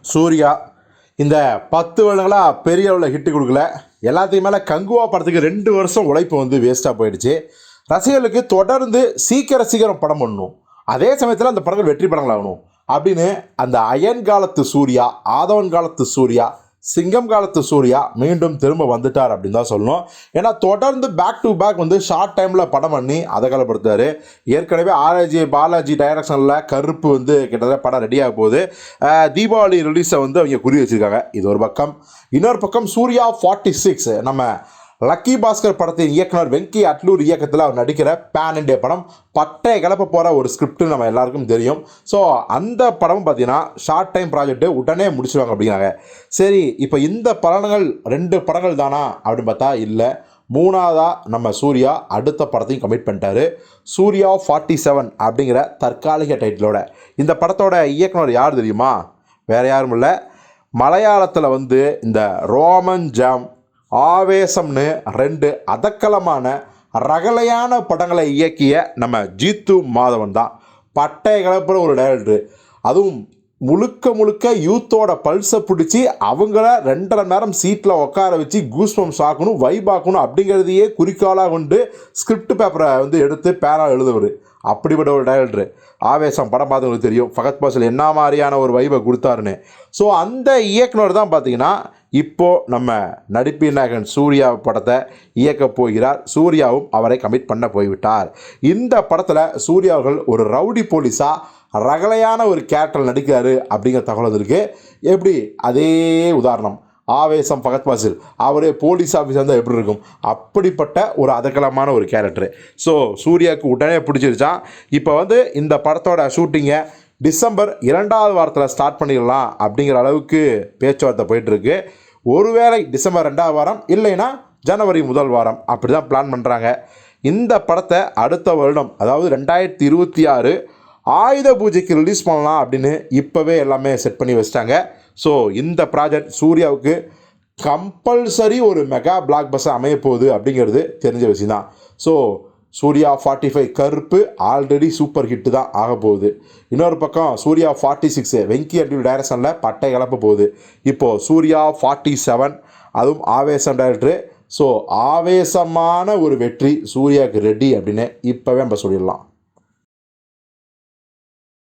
சூர்யா இந்த பத்து வருடங்களாக பெரிய அளவில் ஹிட்டு கொடுக்கல. எல்லாத்தையும் மேலே கங்குவா படத்துக்கு ரெண்டு வருஷம் உழைப்பு வந்து வேஸ்ட்டாக போயிடுச்சு. ரசிகர்களுக்கு தொடர்ந்து சீக்கிரம் சீக்கிரம் படம் பண்ணணும். அதே சமயத்தில் அந்த படங்கள் வெற்றி படங்களாகணும். அப்படின்னு அந்த அயன் காலத்து சூர்யா ஆதவன் காலத்து சூர்யா சிங்கம் காலத்து சூர்யா மீண்டும் திரும்ப வந்துட்டார் அப்படின்னு தான் சொல்லணும். ஏன்னா தொடர்ந்து பேக் டு பேக் வந்து ஷார்ட் டைமில் படம் பண்ணி அதை கலப்படுத்தார் ஏற்கனவே ஆர்ஜி பாலாஜி டைரக்ஷனில் கருப்பு வந்து கிட்டத்தட்ட படம் ரெடியாக போகுது. தீபாவளி ரிலீஸை வந்து அவங்க குறி வச்சுருக்காங்க. இது ஒரு பக்கம். இன்னொரு பக்கம் சூர்யா ஃபார்ட்டி சிக்ஸ் நம்ம லக்கி பாஸ்கர் படத்தின் இயக்குனர் வெங்கி அட்லூர் இயக்கத்தில் அவர் நடிக்கிற பேன் இண்டியா படம் பட்டை கிளப்ப போகிற ஒரு ஸ்கிரிப்ட்னு நம்ம எல்லாருக்கும் தெரியும். ஸோ அந்த படமும் பார்த்தீங்கன்னா ஷார்ட் டைம் ப்ராஜெக்ட்டு உடனே முடிச்சுடுவாங்க அப்படிங்கிறாங்க. சரி இப்போ இந்த படங்கள் ரெண்டு படங்கள் தானா அப்படின்னு பார்த்தா இல்லை. மூணாவதாக நம்ம சூர்யா அடுத்த படத்தையும் கமிட் பண்ணிட்டாரு. சூர்யா ஃபார்ட்டி செவன் அப்படிங்கிற தற்காலிக டைட்டிலோட இந்த படத்தோட இயக்குனர் யார் தெரியுமா? வேறு யாரும் இல்லை. மலையாளத்தில் வந்து இந்த ரோமன் ஜாம் ஆவேசம்னு ரெண்டு அதக்கலமான ரகலையான படங்களை இயக்கிய நம்ம ஜீத்து மாதவன் தான். பட்டை கலப்புற ஒரு டைரக்டர் அதுவும் முழுக்க முழுக்க யூத்தோட பல்ஸை பிடிச்சி அவங்கள ரெண்டரை நேரம் சீட்டில் உட்கார வச்சு கூஸ்பம்ஸ் சாக்கணும் வைப் ஆக்கணும் அப்படிங்கிறதையே குறிக்கோளாக கொண்டு ஸ்கிரிப்ட் பேப்பரை வந்து எடுத்து பேனா எழுதுவர். அப்படிப்பட்ட ஒரு டைரக்டர் ஆவேசம் படம் பார்த்தவங்களுக்கு தெரியும். ஃபகத் பாசல் என்ன மாதிரியான ஒரு வைபை கொடுத்தாருன்னு. ஸோ அந்த இயக்குனர் தான் பார்த்தீங்கன்னா இப்போது நம்ம நடிப்பின் நாயகன் சூர்யா படத்தை இயக்கப் போகிறார். சூர்யாவும் அவரை கமிட் பண்ண போய்விட்டார். இந்த படத்தில் சூர்யா அவர்கள் ஒரு ரவுடி போலீஸாக ரகலையான ஒரு கேரக்டர் நடிக்கிறாரு அப்படிங்கிற தகவல் இருக்கு எப்படி? அதே உதாரணம். ஆவேசம் பகத் பாசில். அவரே போலீஸ் ஆஃபீஸர் இருந்தால் எப்படி இருக்கும்? அப்படிப்பட்ட ஒரு அதகலமான ஒரு கேரக்டர் ஸோ சூர்யாவுக்கு உடனே பிடிச்சிருச்சான் இப்போ வந்து இந்த படத்தோட ஷூட்டிங்கை டிசம்பர் இரண்டாவது வாரத்தில் ஸ்டார்ட் பண்ணிடலாம் அப்படிங்கிற அளவுக்கு பேச்சுவார்த்தை போயிட்டுருக்கு. ஒருவேளை டிசம்பர் ரெண்டாவது வாரம் இல்லைன்னா ஜனவரி முதல் வாரம் அப்படி தான் பிளான் பண்ணுறாங்க இந்த படத்தை அடுத்த வருடம் அதாவது ரெண்டாயிரத்தி இருபத்தி ஆறு ஆயுத பூஜைக்கு ரிலீஸ் பண்ணலாம் அப்படின்னு இப்போவே எல்லாமே செட் பண்ணி வச்சிட்டாங்க. ஸோ இந்த ப்ராஜெக்ட் சூர்யாவுக்கு கம்பல்சரி ஒரு மெகா பிளாக் பஸ்ஸாக அமைய போகுது அப்படிங்கிறது தெரிஞ்ச விஷயம் தான் so Suriya forty five Karuppu already super hit தான் ஆக போகுது. இன்னொரு பக்கம் சூர்யா ஃபார்ட்டி சிக்ஸு வெங்கி அட்யூ டைரக்ஷனில் பட்டை கிளப்ப போகுது. இப்போது சூர்யா ஃபார்ட்டி செவன் அதுவும் ஆவேசம் டைரக்டரு ஸோ ஆவேசமான ஒரு வெற்றி சூர்யாவுக்கு ரெடி அப்படின்னு இப்போவே நம்ம சொல்லிடலாம்.